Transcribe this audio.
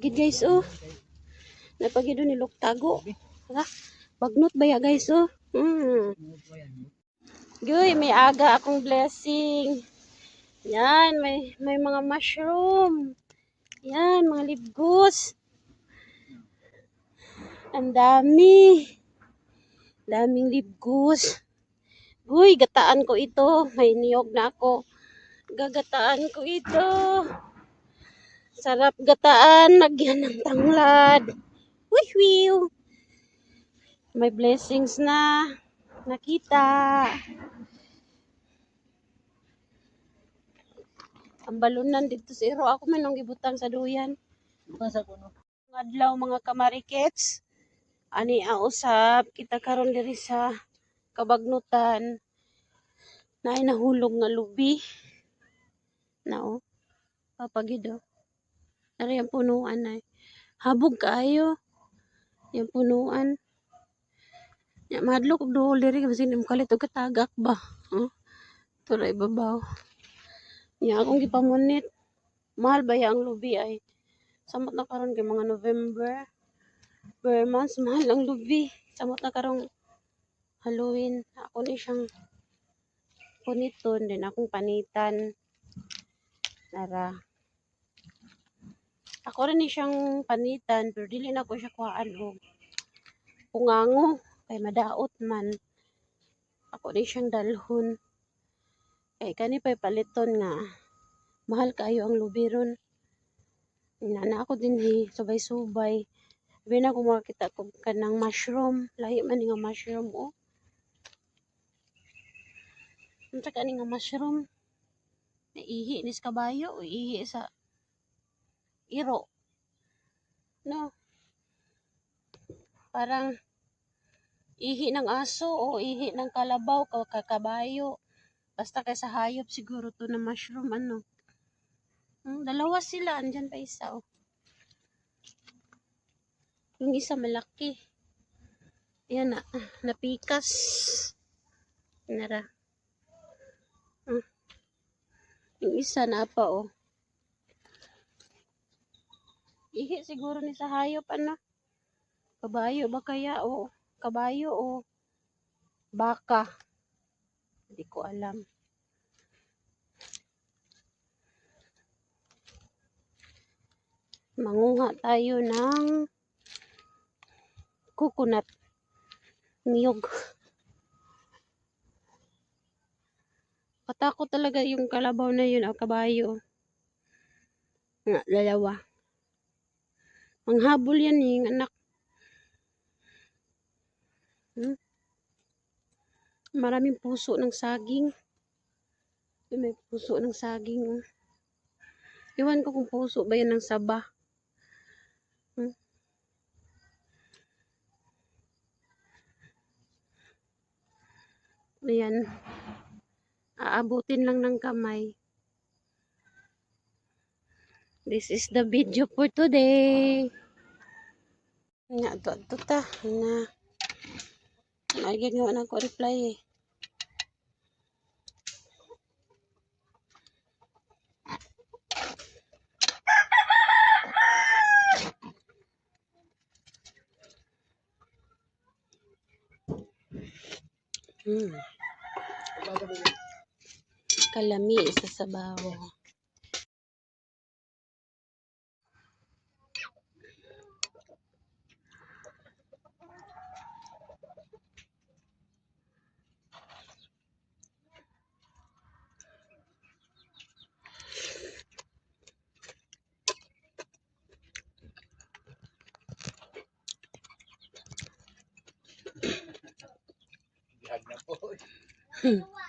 Napagid guys oh. Napagid ni Luktago. Hala, bagnot ba ya guys oh. Hmm. Guy, may aga akong blessing. Yan, may may mga mushroom. Yan, mga libgus. Ang dami. Daming libgus. Uy, gataan ko ito. May niyog na ako. Gagataan ko ito. Sarap gataan. Nagyan ng tanglad. Uy, wiw. May blessings na nakita. Ang balunan dito sa iro. Ako man nung gibutang sa duyan. Masa ko no. Adlaw mga kamarikets. Ani ang. Kita karon diri sa kabagnutan. Na ay nahulog nga lubi. Na o. Papagido. Ari ang punuan ay. Habog kaayo. Yung punuan. Ya, madlok og duol diri kasi nim kalit og katagak ba. Huh? Tura ibabaw. Ya akong gipamunit. Mahal ba ya ang lubi ay? Samot na karon kay mga November. Per months mahal ang lubi. Samot na karong Halloween. Ako ni siyang puniton din akong panitan. Nara. Ako rin ni siyang panitan pero dili na ko siya kuhaan og pungango kay madaot man. Ako ni siyang dalhon. Kay kani pa'y paliton nga mahal kayo ang lubiron. Inana ako din hi, subay-subay. Sabi na kung makakita ko kanang mushroom. Lahi man nga mushroom, oh. Ano ka nga mushroom? Naihi ni sa kabayo o ihi sa iro. No? Parang ihi ng aso o ihi ng kalabaw kakabayo. Basta kay sa hayop siguro to na mushroom ano. Hmm, dalawa sila, andyan pa isa oh. Yung isa malaki. Yan na, napikas. Nara. Hmm. Yung isa na pa oh. Ihi siguro ni sa hayop ano. Kabayo ba kaya o kabayo o baka. Hindi ko alam. Manguha tayo ng coconut niyog. Katakot talaga yung kalabaw na yun o kabayo. Nga, dalawa. Manghabol yan eh, anak. Hmm? Maraming puso ng saging. May puso ng saging. Oh. Iwan ko kung puso ba yan ng saba. Hmm? Ayan. Aabutin lang ng kamay. This is the video for today. Nga, to, to ta. Na. Nagiging nga na ko reply eh. Hmm. Kalami isa sa bawo. Bihag na po. Hmm.